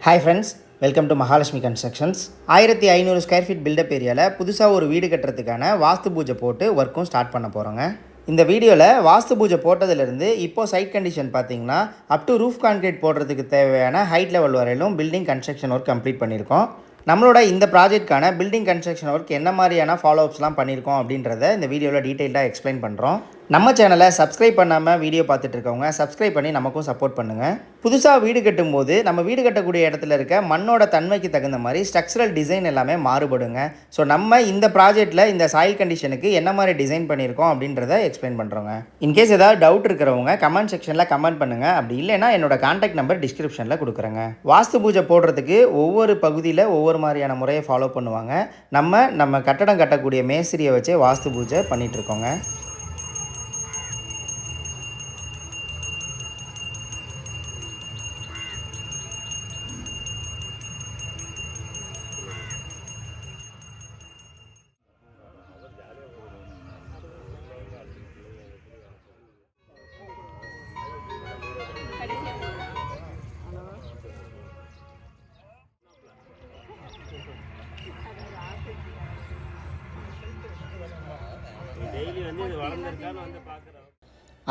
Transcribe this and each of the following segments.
Hi friends welcome to Mahalakshmi constructions ஆயிரத்தி ஐநூறு square feet build up ஏரியாவில் புதுசாக ஒரு வீடு கட்டுறதுக்கான வாஸ்து பூஜை போட்டு ஒர்க்கும் ஸ்டார்ட் பண்ண போகிறோங்க இந்த வீடியோவில் வாஸ்து பூஜை போட்டதுலேருந்து இப்போது சைட் கண்டிஷன் பார்த்தீங்கன்னா அப் டு ரூஃப் கான்கிரீட் போடுறதுக்கு தேவையான ஹைட் லெவல் வரையிலும் பில்டிங் கன்ஸ்ட்ரக்ஷன் ஒர்க் கம்ப்ளீட் பண்ணியிருக்கோம் நம்மளோட இந்த ப்ராஜெக்ட்கான பில்டிங் கன்ஸ்ட்ரக்ஷன் ஒர்க் என்ன மாதிரியான ஃபாலோ அப்ஸ்லாம் பண்ணியிருக்கோம் அப்படின்றத இந்த வீடியோவில் டீட்டெயிலாக எக்ஸ்பிளைன் பண்ணுறோம் நம்ம சேனலை சப்ஸ்கிரைப் பண்ணாமல் வீடியோ பார்த்துட்டு இருக்கவங்க சப்ஸ்கிரைப் பண்ணி நமக்கும் சப்போர்ட் பண்ணுங்கள் புதுசாக வீடு கட்டும்போது நம்ம வீடு கட்டக்கூடிய இடத்துல இருக்க மண்ணோட தன்மைக்கு தகுந்த மாதிரி ஸ்ட்ரக்சரல் டிசைன் எல்லாமே மாறுபடுங்க. ஸோ நம்ம இந்த ப்ராஜெக்ட்டில் இந்த சாயில் கண்டிஷனுக்கு என்ன மாதிரி டிசைன் பண்ணியிருக்கோம் அப்படின்றத எக்ஸ்பிளைன் பண்ணுறோங்க இன்கேஸ் ஏதாவது டவுட் இருக்கிறவங்க கமெண்ட் செக்ஷனில் கமெண்ட் பண்ணுங்கள் அப்படி இல்லைன்னா என்னோட கான்டாக்ட் நம்பர் டிஸ்கிரிப்ஷனில் கொடுக்குறேங்க. வாஸ்து பூஜை போடுறதுக்கு ஒவ்வொரு பகுதியில் ஒவ்வொரு மாதிரியான முறையை ஃபாலோ பண்ணுவாங்க. நம்ம நம்ம கட்டடம் கட்டக்கூடிய மேஸ்திரியை வச்சே வாஸ்து பூஜை பண்ணிட்டு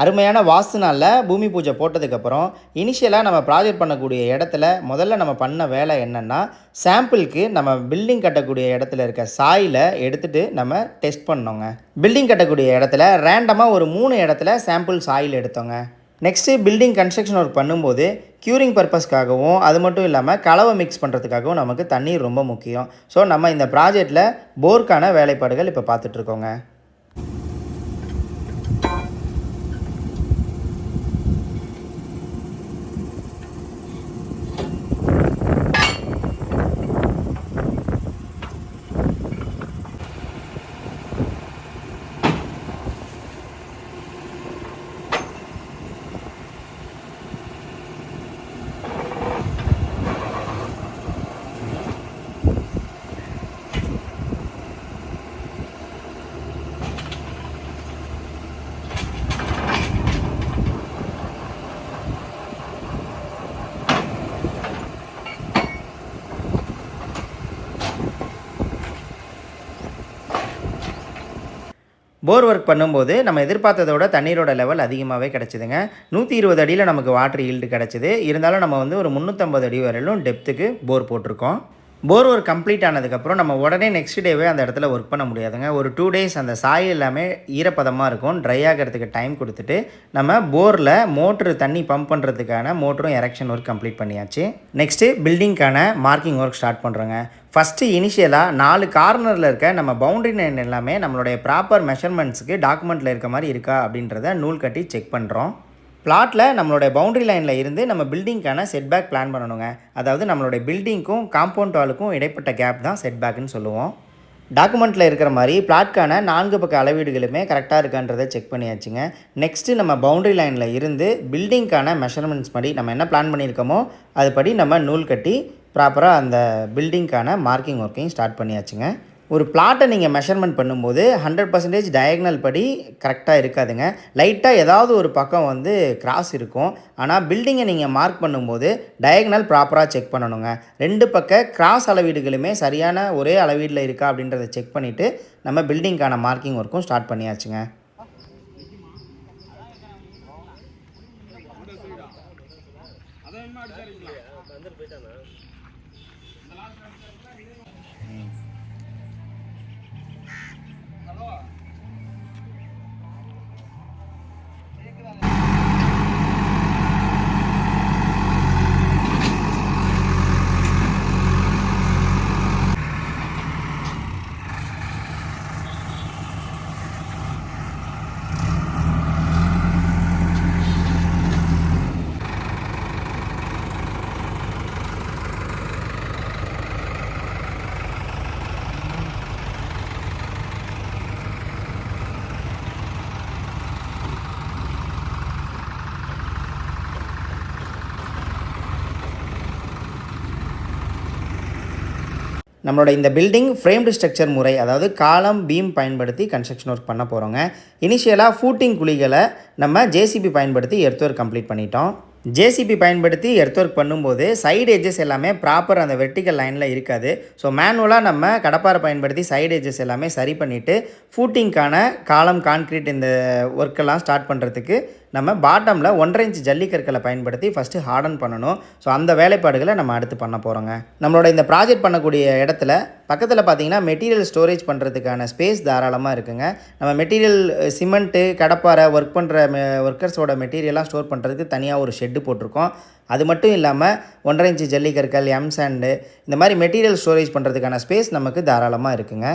அருமையான வாஸ்து நாளில் பூமி பூஜை போட்டதுக்கப்புறம் இனிஷியலாக நம்ம ப்ராஜெக்ட் பண்ணக்கூடிய இடத்துல முதல்ல நம்ம பண்ண வேலை என்னென்னா சாம்பிளுக்கு நம்ம பில்டிங் கட்டக்கூடிய இடத்துல இருக்க சாயில் எடுத்துகிட்டு நம்ம டெஸ்ட் பண்ணோங்க. பில்டிங் கட்டக்கூடிய இடத்துல ரேண்டமாக ஒரு மூணு இடத்துல சாம்பிள் சாயில் எடுத்தோங்க. நெக்ஸ்ட்டு பில்டிங் கன்ஸ்ட்ரக்ஷன் ஒர்க் பண்ணும்போது க்யூரிங் பர்பஸ்க்காகவும் அது மட்டும் இல்லாமல் கலவை மிக்ஸ் பண்ணுறதுக்காகவும் நமக்கு தண்ணீர் ரொம்ப முக்கியம். ஸோ நம்ம இந்த ப்ராஜெக்டில் போர்க்கான வேலைப்பாடுகள் இப்போ பார்த்துட்ருக்கோங்க போர் ஒர்க் பண்ணும்போது நம்ம எதிர்பார்த்ததோட தண்ணீரோட லெவல் அதிகமாகவே கிடச்சிதுங்க. நூற்றி இருபது அடியில் நமக்கு வாட்டர் ஈல்டு கிடச்சிது. இருந்தாலும் நம்ம வந்து ஒரு முந்நூற்றம்பது அடி வரையிலும் டெப்த்துக்கு போர் போட்டிருக்கோம். போர் ஒர்க் கம்ப்ளீட் ஆனதுக்கப்புறம் நம்ம உடனே நெக்ஸ்ட் டேவே அந்த இடத்துல ஒர்க் பண்ண முடியாதுங்க. ஒரு டூ டேஸ் அந்த சாயில் எல்லாமே ஈரப்பதமாக இருக்கும். ட்ரை ஆகிறதுக்கு டைம் கொடுத்துட்டு நம்ம போரில் மோட்ரு தண்ணி பம்ப் பண்ணுறதுக்கான மோட்டரும் எரெக்ஷன் ஒர்க் கம்ப்ளீட் பண்ணியாச்சு. நெக்ஸ்ட்டு பில்டிங்க்கான மார்க்கிங் ஒர்க் ஸ்டார்ட் பண்ணுறோங்க ஃபஸ்ட்டு இனிஷியலாக நாலு கார்னரில் இருக்க நம்ம பவுண்டரி லைன் எல்லாமே நம்மளுடைய ப்ராப்பர் மெஷர்மெண்ட்ஸுக்கு டாக்குமெண்ட்டில் இருக்க மாதிரி இருக்கா அப்படின்றத நூல் கட்டி செக் பண்ணுறோம் பிளாட்டில் நம்மளுடைய பவுண்டரி லைனில் இருந்து நம்ம பில்டிங்க்கான செட்பேக் பிளான் பண்ணணுங்க. அதாவது நம்மளுடைய பில்டிங்க்கும் காம்பவுண்ட் வாலுக்கும் இடைப்பட்ட கேப் தான் செட்பேக்குன்னு சொல்லுவோம். டாக்குமெண்ட்டில் இருக்கிற மாதிரி பிளாட்கான நான்கு பக்க அளவீடுகளுமே கரெக்டாக இருக்கான்றதை செக் பண்ணியாச்சுங்க. நெக்ஸ்ட்டு நம்ம பவுண்டரி லைனில் இருந்து பில்டிங்க்கான மெஷர்மெண்ட்ஸ் படி நம்ம என்ன பிளான் பண்ணியிருக்கோமோ அதுபடி நம்ம நூல் கட்டி ப்ராப்பராக அந்த பில்டிங்க்கான மார்க்கிங் ஒர்க்கையும் ஸ்டார்ட் பண்ணியாச்சுங்க. ஒரு பிளாட்டை நீங்கள் மெஷர்மெண்ட் பண்ணும்போது ஹண்ட்ரட் பர்சன்டேஜ் டயக்னல் படி கரெக்டாக இருக்காதுங்க. லைட்டாக ஏதாவது ஒரு பக்கம் வந்து கிராஸ் இருக்கும். ஆனால் பில்டிங்கை நீங்கள் மார்க் பண்ணும்போது டயக்னல் ப்ராப்பராக செக் பண்ணணுங்க. ரெண்டு பக்க கிராஸ் அளவீடுகளுமே சரியான ஒரே அளவீடில் இருக்கா அப்படின்றத செக் பண்ணிவிட்டு நம்ம பில்டிங்க்கான மார்க்கிங் ஒர்க்கும் ஸ்டார்ட் பண்ணியாச்சுங்க. நம்மளோட இந்த பில்டிங் ஃப்ரேம்டு ஸ்ட்ரக்சர் முறை அதாவது காலம் பீம் பயன்படுத்தி கன்ஸ்ட்ரக்ஷன் ஒர்க் பண்ண போகிறோங்க இனிஷியலாக ஃபூட்டிங் குழிகளை நம்ம ஜேசிபி பயன்படுத்தி எர்த் ஒர்க் கம்ப்ளீட் பண்ணிட்டோம். ஜேசிபி பயன்படுத்தி எர்த் ஒர்க் பண்ணும்போது சைடு எஜஸ் எல்லாமே ப்ராப்பர் அந்த வெர்டிக்கல் லைனில் இருக்காது. ஸோ மேனுவலாக நம்ம கடப்பாரை பயன்படுத்தி சைடு எஜஸ் எல்லாமே சரி பண்ணிவிட்டு ஃபூட்டிங்க்கான காலம் கான்க்ரீட் இந்த ஒர்க்கெல்லாம் ஸ்டார்ட் பண்ணுறதுக்கு நம்ம பாட்டமில் ஒன்றரை இன்ச் ஜல்லிக்கற்களை பயன்படுத்தி ஃபஸ்ட்டு ஹார்டன் பண்ணணும். ஸோ அந்த வேலைப்பாடுகளை நம்ம அடுத்து பண்ண போகிறோங்க நம்மளோட இந்த ப்ராஜெக்ட் பண்ணக்கூடிய இடத்துல பக்கத்தில் பார்த்தீங்கன்னா மெட்டீரியல் ஸ்டோரேஜ் பண்ணுறதுக்கான ஸ்பேஸ் தாராளமாக இருக்குங்க. நம்ம மெட்டீரியல் சிமெண்ட்டு கடப்பாரை ஒர்க் பண்ணுற ஒர்க்கர்ஸோட மெட்டீரியலாக ஸ்டோர் பண்ணுறதுக்கு தனியாக ஒரு ஷெட்டு போட்டிருக்கோம். அது மட்டும் இல்லாமல் ஒன்றரை இன்ச்சு ஜல்லிக்கற்கள் எம் சாண்டு இந்த மாதிரி மெட்டீரியல் ஸ்டோரேஜ் பண்ணுறதுக்கான ஸ்பேஸ் நமக்கு தாராளமாக இருக்குங்க.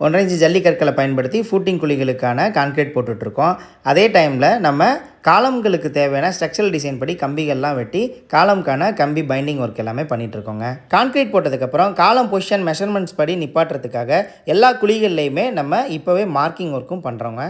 ஒன்றரை இன்ச்சு ஜல்லிக்கற்களை பயன்படுத்தி ஃபூட்டிங் குழிகளுக்கான கான்கிரீட் போட்டுட்ருக்கோம். அதே டைமில் நம்ம காலம்களுக்கு தேவையான ஸ்ட்ரக்சரல் டிசைன் படி கம்பிகள்லாம் வெட்டி காலம்கான கம்பி பைண்டிங் ஒர்க் எல்லாமே பண்ணிகிட்ருக்கோங்க கான்கிரீட் போட்டதுக்கப்புறம் காலம் பொசிஷன் மெஷர்மெண்ட்ஸ் படி நிப்பாட்டுறதுக்காக எல்லா குழிகள்லையுமே நம்ம இப்போவே மார்க்கிங் ஒர்க்கும் பண்ணுறோங்க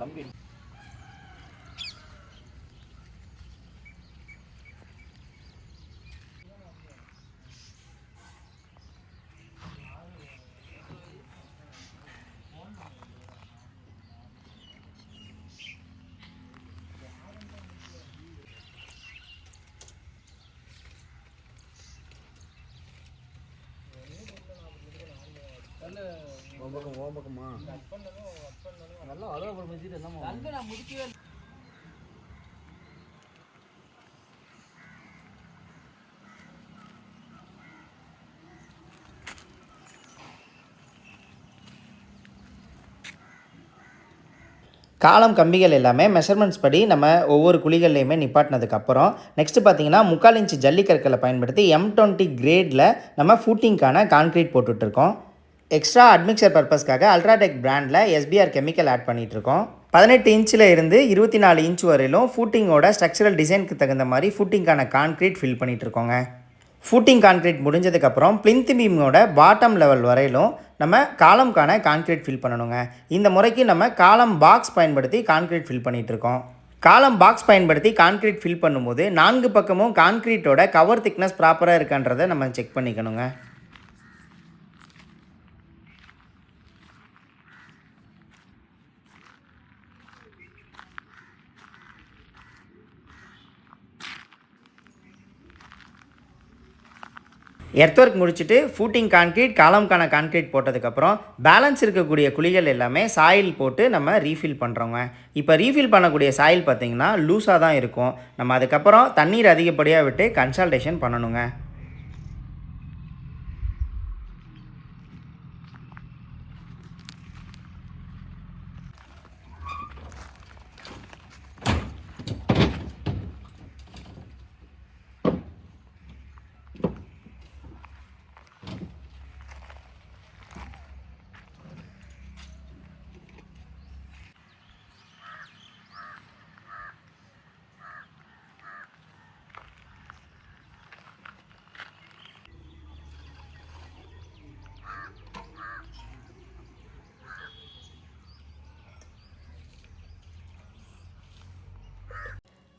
கம்பி ஓம்பக்கம் ஓம்பக்கமா பக்கம் உன் பக்கமா நல்லா அதான் அப்புறம் மிதிட்டு என்னமா காலம் கம்பிகள் எல்லாமே மெஷர்மெண்ட்ஸ் படி நம்ம ஒவ்வொரு குழிகள்லையுமே நிப்பாட்டினதுக்கப்புறம் நெக்ஸ்ட்டு பார்த்தீங்கன்னா முக்கால் இன்ச்சு ஜல்லிக்கற்களை பயன்படுத்தி எம் டுவெண்ட்டி கிரேடில் நம்ம ஃபூட்டிங்க்கான கான்க்ரீட் போட்டுட்ருக்கோம் எக்ஸ்ட்ரா அட்மிக்சர் பர்பஸ்க்காக அல்ட்ராடெக் பிராண்டில் எஸ்பிஆர் கெமிக்கல் ஆட் பண்ணிகிட்ருக்கோம் பதினெட்டு இன்ச்சில் இருந்து இருபத்தி நாலு இன்ச் வரையிலும் ஃபூட்டிங்கோட ஸ்ட்ரக்சரல் டிசைனுக்கு தகுந்த மாதிரி ஃபூட்டிங்க்கான கான்க்ரீட் ஃபில் பண்ணிகிட்ருக்கோங்க ஃபூட்டிங் கான்க்ரீட் முடிஞ்சதுக்கப்புறம் பிளிந்த் பீமோட பாட்டம் லெவல் வரையிலும் நம்ம காலம்கான கான்க்ரீட் ஃபில் பண்ணணுங்க. இந்த முறைக்கு நம்ம காலம் பாக்ஸ் பயன்படுத்தி கான்க்ரீட் ஃபில் பண்ணிகிட்ருக்கோம் இருக்கோம் காலம் பாக்ஸ் பயன்படுத்தி கான்க்ரீட் ஃபில் பண்ணும்போது நான்கு பக்கமும் கான்க்ரீட்டோட கவர் திக்னஸ் ப்ராப்பராக இருக்கான்றதை நம்ம செக் பண்ணிக்கணுங்க. எர்த் ஒர்க் முடிச்சுட்டு ஃபூட்டிங் கான்க்ரீட் காலம்கான கான்க்ரீட் போட்டதுக்கப்புறம் பேலன்ஸ் இருக்கக்கூடிய குழிகள் எல்லாமே சாயில் போட்டு நம்ம ரீஃபில் பண்ணுறோங்க இப்போ ரீஃபில் பண்ணக்கூடிய சாயில் பார்த்திங்கன்னா லூஸாக தான் இருக்கும். நம்ம அதுக்கப்புறம் தண்ணீர் அதிகப்படியாக விட்டு கன்சல்டேஷன் பண்ணணுங்க.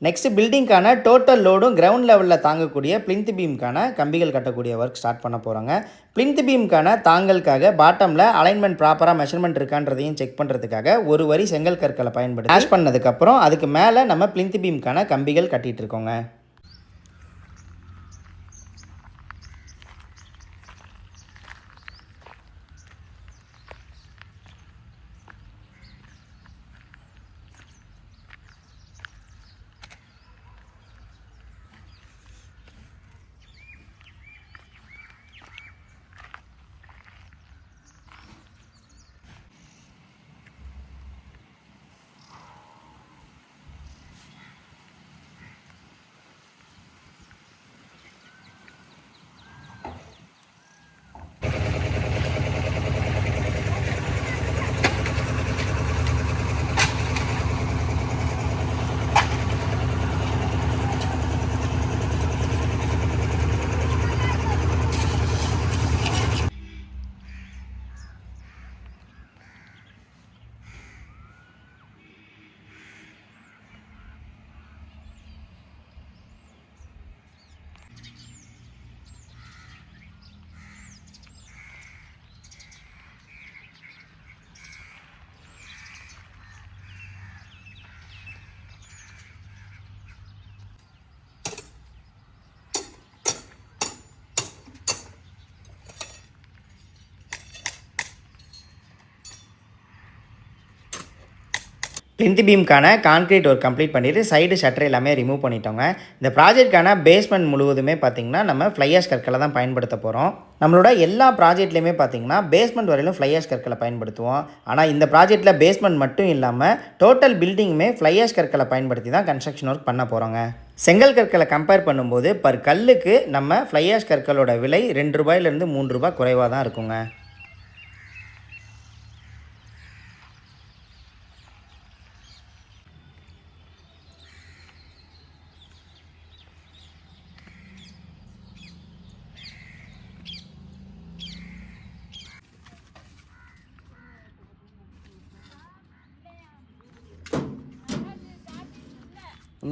நெக்ஸ்ட் பில்டிங்க்கான டோட்டல் லோடும் கிரவுண்ட் லெவலில் தாங்கக்கூடிய பிளிந்த் பீம்க்கான கம்பிகள் கட்டக்கூடிய ஒர்க் ஸ்டார்ட் பண்ண போகிறோங்க பிளிந்த் பீம்க்கான தாங்கலுக்காக பாட்டமில் அலைன்மெண்ட் ப்ராப்பராக மெஷர்மெண்ட் இருக்கான்றதையும் செக் பண்ணுறதுக்காக ஒரு வரி செங்கல் கற்களை பயன்படுத்தி ஆஷ் பண்ணதுக்கப்புறம் அதுக்கு மேலே நம்ம பிளிந்த் பீம்க்கான கம்பிகள் கட்டிகிட்டு இருக்கோங்க. பிளிந்த் பீம்க்கான கான்க்ரீட் ஒர்க் கம்ப்ளீட் பண்ணிவிட்டு சைடு ஷட்டர் எல்லாமே ரிமூவ் பண்ணிட்டோங்க. இந்த ப்ராஜெக்ட்கான பேஸ்மெண்ட் முழுவதுமே பார்த்திங்கன்னா நம்ம ஃப்ளையாஷ் கற்களை தான் பயன்படுத்த போகிறோம் நம்மளோட எல்லா ப்ராஜெக்ட்லேயுமே பார்த்திங்கன்னா பேஸ்மெண்ட் வரையிலும் ஃப்ளையாஷ் கற்களை பயன்படுத்துவோம். ஆனால் இந்த ப்ராஜெக்ட்டில் பேஸ்மெண்ட் மட்டும் இல்லாமல் டோட்டல் பில்டிங்குமே ஃப்ளையாஷ் கற்களை பயன்படுத்தி தான் கன்ஸ்ட்ரக்ஷன் ஒர்க் பண்ண போகிறோங்க செங்கல் கற்களை கம்பேர் பண்ணும்போது பர் கல்லுக்கு நம்ம ஃப்ளையாஷ் கற்களோட விலை ரெண்டு ரூபாயிலேருந்து மூன்று ரூபாய் குறைவாக தான் இருக்குங்க.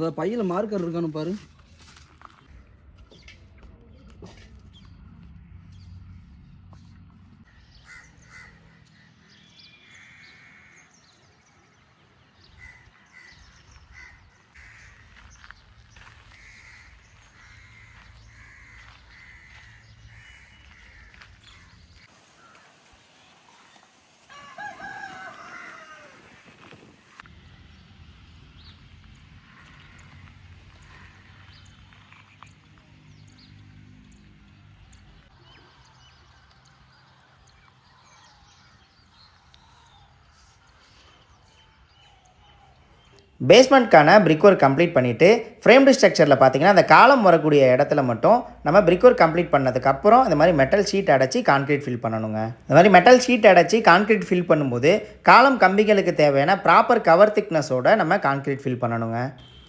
அந்த பையில மார்க்கர் இருக்கான்னு பாரு. பேஸ்மெண்ட்க்கான பிரிக் ஒர்க் கம்ப்ளீட் பண்ணிவிட்டு ஃப்ரேம்டு ஸ்ட்ரக்சரில் பார்த்தீங்கன்னா அந்த காலம் வரக்கூடிய இடத்துல மட்டும் நம்ம பிரிக் ஒர்க் கம்ப்ளீட் பண்ணதுக்கப்புறம் இந்த மாதிரி மெட்டல் ஷீட் அடைச்சி கான்க்ரீட் ஃபில் பண்ணணுங்க. இந்த மாதிரி மெட்டல் ஷீட் அடைச்சி கான்க்ரீட் ஃபில் பண்ணும்போது காலம் கம்பிகளுக்கு தேவையான ப்ராப்பர் கவர் திக்னஸோட நம்ம கான்க்ரீட் ஃபில் பண்ணணுங்க.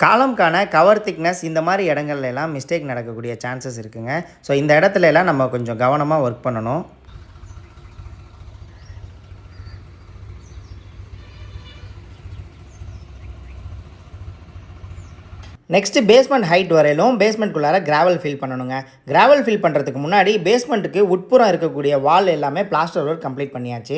காலம்கான கவர் திக்னஸ் இந்த மாதிரி இடங்கள்ல எல்லாம் மிஸ்டேக் நடக்கக்கூடிய சான்சஸ் இருக்குங்க. ஸோ இந்த இடத்துல எல்லாம் நம்ம கொஞ்சம் கவனமாக ஒர்க் பண்ணணும். நெக்ஸ்ட்டு பேஸ்மெண்ட் ஹைட் வரையிலும் பேஸ்மெண்ட்குள்ளார கிராவல் ஃபில் பண்ணணுங்க. கிராவல் ஃபில் பண்ணுறதுக்கு முன்னாடி பேஸ்மெண்ட்டுக்கு உட்புறம் இருக்கக்கூடிய வால் எல்லாமே பிளாஸ்டர் ஒர்க் கம்ப்ளீட் பண்ணியாச்சு.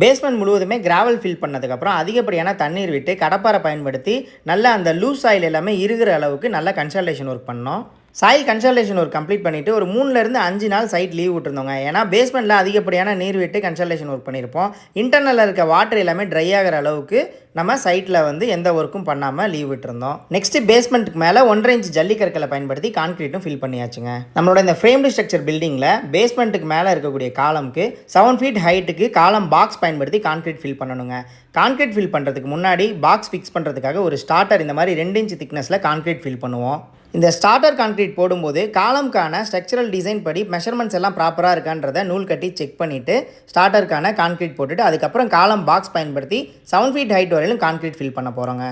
பேஸ்மெண்ட் முழுவதுமே கிராவல் ஃபில் பண்ணதுக்கப்புறம் அதிகப்படியான தண்ணீர் விட்டு கடப்பாரை பயன்படுத்தி நல்ல அந்த லூஸ் ஆயில் எல்லாமே இருக்கிற அளவுக்கு நல்ல கன்சல்டேஷன் ஒர்க் பண்ணோம். சாயில் கன்சல்டேஷன் ஒர்க் கம்ப்ளீட் பண்ணிவிட்டு ஒரு மூணுலேருந்து அஞ்சு நாள் சைட் லீவ் விட்டுருந்தோங்க. ஏன்னா பேஸ்மெண்ட்டில் அதிகப்படியான நீர் விட்டு கன்சல்டேஷன் ஒர்க் பண்ணியிருப்போம் இன்டர்னலில் இருக்க வாட்டர் எல்லாமே ட்ரை ஆகிற அளவுக்கு நம்ம சைட்டில் வந்து எந்த ஒர்க்கும் பண்ணாமல் லீவ் விட்டுருந்தோம். நெக்ஸ்ட்டு பேஸ்மெண்ட்டுக்கு மேலே ஒன்றரை இன்ச் ஜல்லிக்கற்களை பயன்படுத்தி கான்க்ரீட்டும் ஃபில் பண்ணியாச்சுங்க. நம்மளோட இந்த ஃப்ரேம்டு ஸ்ட்ரக்சர் பில்டிங்கில் பேஸ்மெண்ட்டுக்கு மேலே இருக்கக்கூடிய காலம்க்கு செவன் ஃபீட் ஹைட்டுக்கு காலம் பாக்ஸ் பயன்படுத்தி கான்க்ரீட் ஃபில் பண்ணணுங்க. கான்க்ரீட் ஃபில் பண்ணுறதுக்கு முன்னாடி பாக்ஸ் ஃபிக்ஸ் பண்ணுறதுக்காக ஒரு ஸ்டார்டர் இந்த மாதிரி ரெண்டு இன்ச் திக்னஸில் கான்க்ரீட் ஃபில் பண்ணுவோம். இந்த ஸ்டார்டர் கான்க்ரீட் போடும்போது காலம்கான ஸ்ட்ரக்சரல் டிசைன் படி மெஷர்மெண்ட்ஸ் எல்லாம் ப்ராப்பராக இருக்கான்றதை நூல் கட்டி செக் பண்ணிவிட்டு ஸ்டார்டருக்கான கான்க்ரீட் போட்டுட்டு அதுக்கப்புறம் காலம் பாக்ஸ் பயன்படுத்தி செவன் ஃபீட் ஹைட் வரையிலும் கான்க்ரீட் ஃபில் பண்ண போகிறோங்க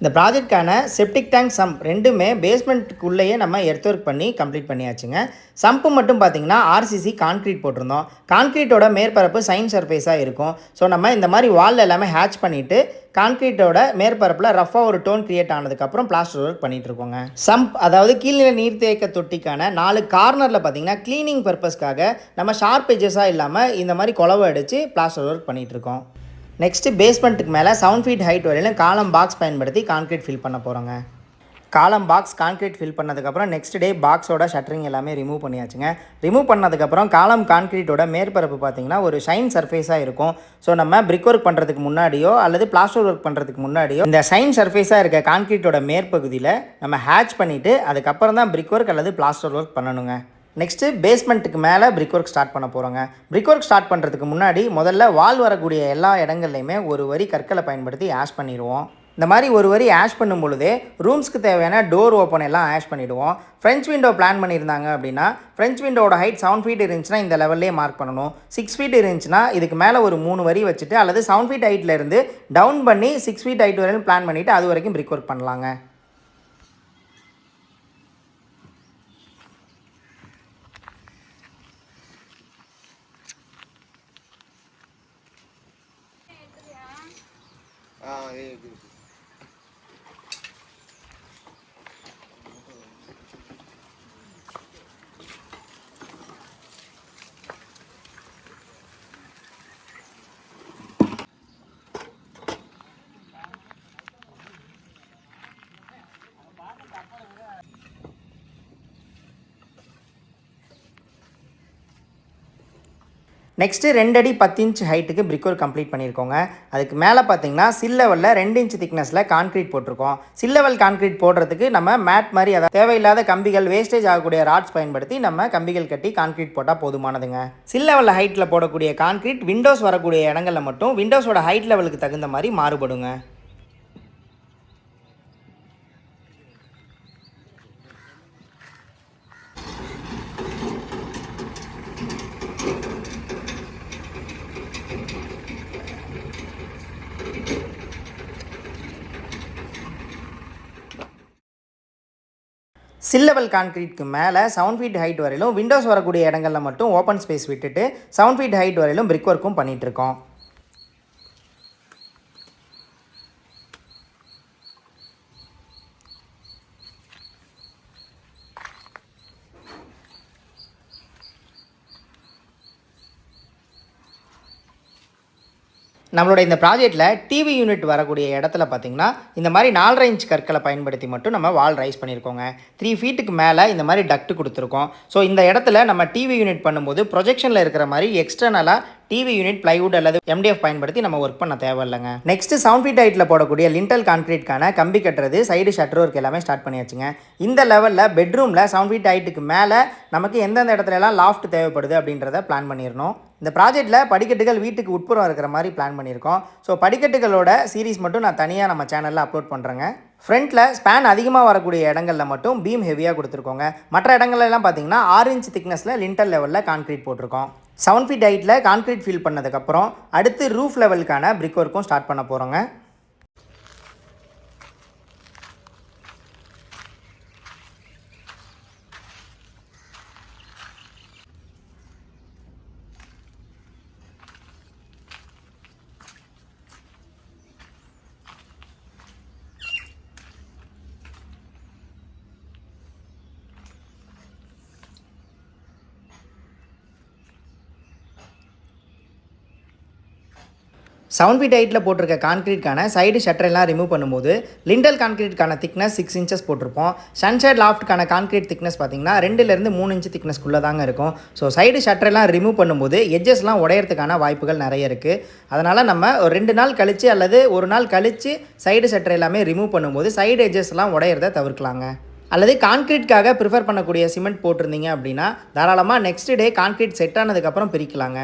இந்த ப்ராஜெக்ட்கான செப்டிக் டேங்க் சம்ப் ரெண்டுமே பேஸ்மெண்ட்டுக்குள்ளேயே நம்ம எர்த் ஒர்க் பண்ணி கம்ப்ளீட் பண்ணியாச்சுங்க. சம்பு மட்டும் பார்த்தீங்கன்னா ஆர்சிசி கான்க்ரீட் போட்டிருந்தோம். கான்க்ரீட்டோட மேற்பரப்பு சைன் சர்ஃபேஸாக இருக்கும். ஸோ நம்ம இந்த மாதிரி வால் எல்லாமே ஹேட்ச் பண்ணிவிட்டு கான்க்ரீட்டோட மேற்பரப்பில் ரஃபாக ஒரு டோன் கிரியேட் ஆனதுக்கப்புறம் பிளாஸ்டர் ஒர்க் பண்ணிட்டு இருக்கோங்க. சம்ப் அதாவது கீழ்நிலை நீர்த்தேக்க தொட்டிக்கான நாலு கார்னரில் பார்த்தீங்கன்னா க்ளீனிங் பர்பஸ்க்காக நம்ம ஷார்ப் எஜஸாக இல்லாமல் இந்த மாதிரி குழவை அடித்து பிளாஸ்டர் ஒர்க் பண்ணிகிட்டு இருக்கோம். நெக்ஸ்ட்டு பேஸ்மெண்ட்டுக்கு மேலே செவன் ஃபீட் ஹைட் வரையிலும் காலம் பாக்ஸ் பயன்படுத்தி கான்க்ரீட் ஃபில் பண்ண போகிறோங்க காலம் பாக்ஸ் கான்க்ரீட் ஃபில் பண்ணதுக்கப்புறம் நெக்ஸ்ட் டே பாக்ஸோட ஷட்டரிங் எல்லாமே ரிமூவ் பண்ணியாச்சுங்க. ரிமூவ் பண்ணதுக்கப்புறம் காலம் கான்க்ரீட்டோட மேற்பரப்பு பார்த்தீங்கன்னா ஒரு ஷைன் சர்ஃபேஸாக இருக்கும். ஸோ நம்ம பிரிக் ஒர்க் பண்ணுறதுக்கு முன்னாடியோ அல்லது பிளாஸ்டர் ஒர்க் பண்ணுறதுக்கு முன்னாடியோ இந்த ஷைன் சர்ஃபேஸாக இருக்க கான்க்ரீட்டோட மேற்பகுதியில் நம்ம ஹேட்ச் பண்ணிவிட்டு அதுக்கப்புறம் தான் பிரிக் ஒர்க் அல்லது பிளாஸ்டர் ஒர்க் பண்ணணுங்க. நெக்ஸ்ட்டு பேஸ்மெண்ட்டுக்கு மேலே பிரிக் ஒர்க் ஸ்டார்ட் பண்ண போகிறோங்க பிரிக் ஒர்க் ஸ்டார்ட் பண்ணுறதுக்கு முன்னாடி முதல்ல வால் வரக்கூடிய எல்லா இடங்கள்லையுமே ஒரு வரி கற்களை பயன்படுத்தி ஆஷ் பண்ணிடுவோம். இந்த மாதிரி ஒரு வரி ஆஷ் பண்ணும் பொழுதே ரூம்ஸ்க்கு தேவையான டோர் ஓப்பன் எல்லாம் ஆஷ் பண்ணிவிடுவோம் ஃப்ரெஞ்ச் விண்டோ பிளான் பண்ணியிருந்தாங்க அப்படின்னா ஃப்ரெஞ்ச் விண்டோட ஹைட் செவன் ஃபீட் இருந்துச்சுன்னா இந்த லெவல்லே மார்க் பண்ணணும். சிக்ஸ் ஃபீட் இருந்துச்சுன்னா இதுக்கு மேலே ஒரு மூணு வரி வச்சுட்டு அல்லது செவன் ஃபீட் ஹைட்லேருந்து டவுன் பண்ணி சிக்ஸ் ஃபீட் ஹைட் வரையும் பிளான் பண்ணிவிட்டு அது வரைக்கும் பிரிக் ஒர்க் பண்ணலாங்க. aí, நெக்ஸ்ட்டு ரெண்டு அடி பத்து இன்ச் ஹைட்டுக்கு பிரிக் ஒர்க் கம்ப்ளீட் பண்ணியிருக்கோங்க அதுக்கு மேலே பார்த்தீங்கன்னா சில்லவலில் ரெண்டு இன்ச் திக்னஸில் கான்க்ரீட் போட்டிருக்கோம். சில்லவல் கான்க்ரீட் போடுறதுக்கு நம்ம மேட் மாதிரி அதாவது தேவையில்லாத கம்பிகள் வேஸ்டேஜ் ஆகக்கூடிய ராட்ஸ் பயன்படுத்தி நம்ம கம்பிகள் கட்டி கான்க்ரீட் போட்டால் போதுமானதுங்க. சில்லெவலில் ஹைட்டில் போடக்கூடிய கான்க்ரீட் விண்டோஸ் வரக்கூடிய இடங்களில் மட்டும் விண்டோஸோட ஹைட் லெவலுக்கு தகுந்த மாதிரி மாறுபடுங்க. சில்லவல் கான்க்ரீட்க்கு மேலே செவன் ஃபீட் ஹைட் வரையிலும் விண்டோஸ் வரக்கூடிய இடங்களில் மட்டும் ஓப்பன் ஸ்பேஸ் விட்டுட்டு செவன் ஃபீட் ஹைட் வரையிலும் பிரிக் ஒர்க்கும் பண்ணிகிட்ருக்கோம் நம்மளோட இந்த ப்ராஜெக்ட்டில் டிவி யூனிட் வரக்கூடிய இடத்துல பார்த்தீங்கன்னா இந்த மாதிரி நாலரை இன்ச் கற்களை பயன்படுத்தி மட்டும் நம்ம வால் ரைஸ் பண்ணியிருக்கோங்க த்ரீ ஃபீட்டுக்கு மேலே இந்த மாதிரி டக்ட் கொடுத்துருக்கோம். ஸோ இந்த இடத்துல நம்ம டிவி யூனிட் பண்ணும்போது ப்ரொஜெக்ஷனில் இருக்கிற மாதிரி எக்ஸ்டர்னலாக டிவி யூனிட் பிளைவுட் அல்லது எம்டிஎஃப் பயன்படுத்தி நம்ம ஒர்க் பண்ண தேவையில்லைங்க. நெக்ஸ்ட் செவன் ஃபீட் ஹைட்டில் போடக்கூடிய லிண்டல் கான்கிரீட்கான கம்பி கட்டுறது சைடு ஷட்டர் ஒர்க் எல்லாமே ஸ்டார்ட் பண்ணியாச்சுங்க. இந்த லெவலில் பெட்ரூமில் செவன் ஃபீட் ஹைட்டுக்கு மேலே நமக்கு எந்தெந்த இடத்துலலாம் லாஃப்ட் தேவைப்படுது அப்படின்றத பிளான் பண்ணிடணும். இந்த ப்ராஜெக்ட்டில் படிக்கட்டுகள் வீட்டுக்கு உட்புறம் இருக்கிற மாதிரி பிளான் பண்ணியிருக்கோம். ஸோ படிக்கட்டுகளோட சீரிஸ் மட்டும் நான் தனியாக நம்ம சேனலில் அப்லோட் பண்ணுறேங்க ஃப்ரண்ட்டில் ஸ்பேன் அதிகமாக வரக்கூடிய இடங்களில் மட்டும் பீம் ஹெவியாக கொடுத்துருக்கோங்க. மற்ற இடங்கள்லாம் பார்த்தீங்கன்னா ஆறு இன்ச் திக்னஸில் லிண்டர் லெவலில் கான்க்ரீட் போட்டிருக்கோம். செவன் ஃபீட் ஹைட்டில் கான்க்ரீட் ஃபில் பண்ணதுக்கப்புறம் அடுத்து ரூஃப் லெவலுக்கான பிரிக் ஒர்க்கும் ஸ்டார்ட் பண்ண போகிறோங்க செவன் ஃபீட் ஹைட்டில் போட்டிருக்க கான்கிரீட்கான சைடு ஷட்டரெல்லாம் ரிமூவ் பண்ணும்போது லிண்டல் கான்கிரீட்கான திக்னஸ் சிக்ஸ் இன்ச்சஸ் போட்டிருப்போம். சன்ஷைட் லாஃப்ட்கான கான்க்ரீட் திக்னஸ் பார்த்தீங்கன்னா ரெண்டுலேருந்து மூணு இன்ச்சு திக்னஸ்க்குள்ளே தாங்க இருக்கும். ஸோ சைடு ஷட்டரெல்லாம் ரிமூவ் பண்ணும்போது எட்ஜஸ்லாம் உடையறதுக்கான வாய்ப்புகள் நிறைய இருக்குது அதனால் நம்ம ஒரு ரெண்டு நாள் கழித்து அல்லது ஒரு நாள் கழித்து சைடு ஷட்டர் எல்லாமே ரிமூவ் பண்ணும்போது சைடு எட்ஜஸ்லாம் உடையிறத தவிர்க்கலாங்க. அல்லது கான்கிரீட்காக ப்ரிஃபர் பண்ணக்கூடிய சிமெண்ட் போட்டிருந்தீங்க அப்படின்னா தாராளமாக நெக்ஸ்ட் டே கான்க்ரீட் செட் ஆனதுக்கப்புறம் பிரிக்கலாங்க.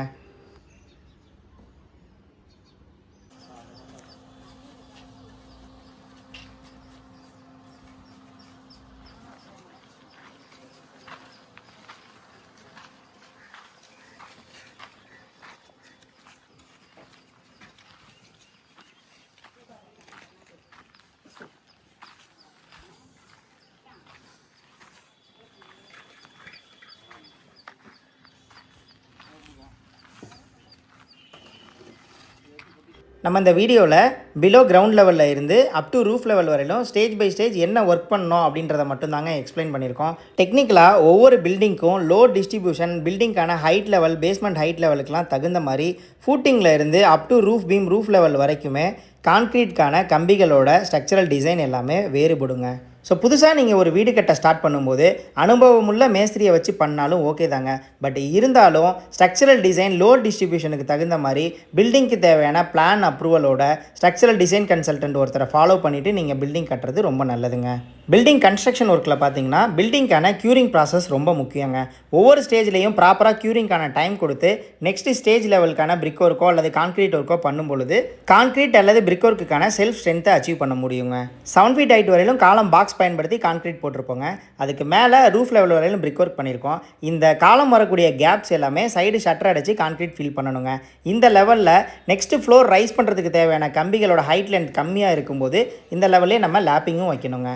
நம்ம இந்த வீடியோவில் பிலோ கிரவுண்ட் லெவலில் இருந்து அப் டு ரூஃப் லெவல் வரையிலும் ஸ்டேஜ் பை ஸ்டேஜ் என்ன ஒர்க் பண்ணணும் அப்படின்றத மட்டும்தாங்க எக்ஸ்பிளைன் பண்ணியிருக்கோம். டெக்னிக்கலாக ஒவ்வொரு பில்டிங்க்கும் லோ டிஸ்ட்ரிபியூஷன் பில்டிங்க்கான ஹைட் லெவல் பேஸ்மெண்ட் ஹைட் லெவலுக்குலாம் தகுந்த மாதிரி ஃபூட்டிங்கில் இருந்து up to roof beam roof level வரைக்குமே கான்க்ரீட்கான கம்பிகளோட ஸ்ட்ரக்சரல் டிசைன் எல்லாமே வேறுபடுங்க. ஸோ புதுசாக நீங்கள் ஒரு வீடு கட்ட ஸ்டார்ட் பண்ணும்போது அனுபவமுள்ள மேஸ்திரியை வச்சு பண்ணாலும் ஓகே தாங்க. பட் இருந்தாலும் ஸ்ட்ரக்சரல் டிசைன் லோட் டிஸ்ட்ரிபியூஷனுக்கு தகுந்த மாதிரி பில்டிங்க்கு தேவையான பிளான் அப்ரூவலோட ஸ்ட்ரக்சரல் டிசைன் கன்சல்டன்ட் ஒருத்தரை ஃபாலோ பண்ணிவிட்டு நீங்கள் பில்டிங் கட்டுறது ரொம்ப நல்லதுங்க. பில்டிங் கன்ஸ்ட்ரக்ஷன் ஒர்க்கில் பார்த்தீங்கன்னா பில்டிங்க்கான க்யூரிங் ப்ராசஸ் ரொம்ப முக்கியங்க. ஒவ்வொரு ஸ்டேஜ்லேயும் ப்ராப்பராக க்யூரிங்க்கான டைம் கொடுத்து நெக்ஸ்ட் ஸ்டேஜ் லெவலுக்கான பிரிக் ஒர்க்கோ அல்லது கான்க்ரீட் ஒர்க்கோ பண்ணும் பொழுது கான்க்ரீட் அல்லது பிரிக் ஒர்க்குக்கான செல்ஃப் ஸ்ட்ரென்த்தை அச்சீவ் பண்ண முடியுங்க. செவன் ஃபீட் ஹைட் வரையிலும் காலம் பாக்ஸ் பயன்படுத்தி கான்க்ரீட் போட்டிருப்போங்க. அதுக்கு மேலே ரூஃப் லெவல் வரையிலும் பிரிக் ஒர்க் பண்ணியிருக்கோம். இந்த காலம் வரக்கூடிய கேப்ஸ் எல்லாமே சைடு ஷட்டர் அடித்து கான்க்ரீட் ஃபில் பண்ணணுங்க. இந்த லெவலில் நெக்ஸ்ட் ஃப்ளோர் ரைஸ் பண்ணுறதுக்கு தேவையான கம்பிகளோட ஹைட் லென்த் கம்மியாக இருக்கும்போது இந்த லெவல்லே நம்ம லேப்பிங்கும் வைக்கணுங்க.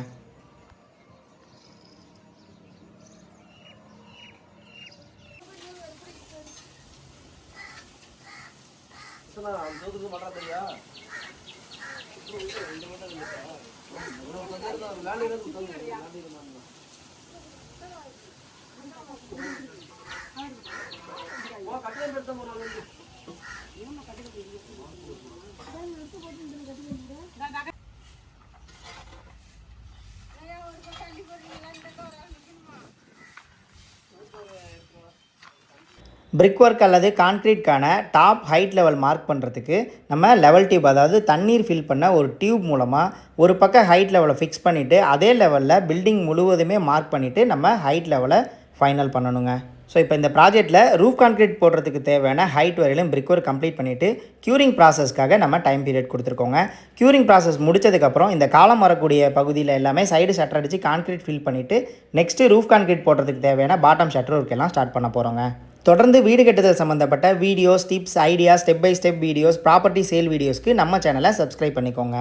하나 안 사. பிரிக் ஒர்க் அல்லது கான்க்ரீட்கான டாப் ஹைட் லெவல் மார்க் பண்ணுறதுக்கு நம்ம லெவல் டியூப் அதாவது தண்ணீர் ஃபில் பண்ண ஒரு டியூப் மூலமாக ஒரு பக்கம் ஹைட் லெவலை ஃபிக்ஸ் பண்ணிவிட்டு அதே லெவலில் பில்டிங் முழுவதுமே மார்க் பண்ணிவிட்டு நம்ம ஹைட் லெவலை ஃபைனல் பண்ணணுங்க. ஸோ இப்போ இந்த ப்ராஜெக்ட்டில் ரூஃப் கான்க்ரீட் போடுறதுக்கு தேவையான ஹைட் வரையிலும் பிரிக் ஒர்க் கம்ப்ளீட் பண்ணிவிட்டு க்யூரிங் ப்ராசஸ்க்காக நம்ம டைம் பீரியட் கொடுத்துருக்கோங்க. க்யூரிங் ப்ராசஸ் முடிச்சதுக்கப்புறம் இந்த காலம் வரக்கூடிய பகுதியில் எல்லாமே சைடு ஷட்டர் அடித்து கான்க்ரீட் ஃபில் பண்ணிவிட்டு நெக்ஸ்ட்டு ரூஃப் கான்க்ரீட் போடுறதுக்கு தேவையான பாட்டம் ஷட்டர் ஒர்க் எல்லாம் ஸ்டார்ட் பண்ண போகிறோங்க தொடர்ந்து வீடு கட்டுதல் சம்மந்தப்பட்ட videos tips idea step by step videos property sale வீடியோஸ்க்கு நம்ம சேனலை சப்ஸ்கிரைப் பண்ணிக்கோங்க.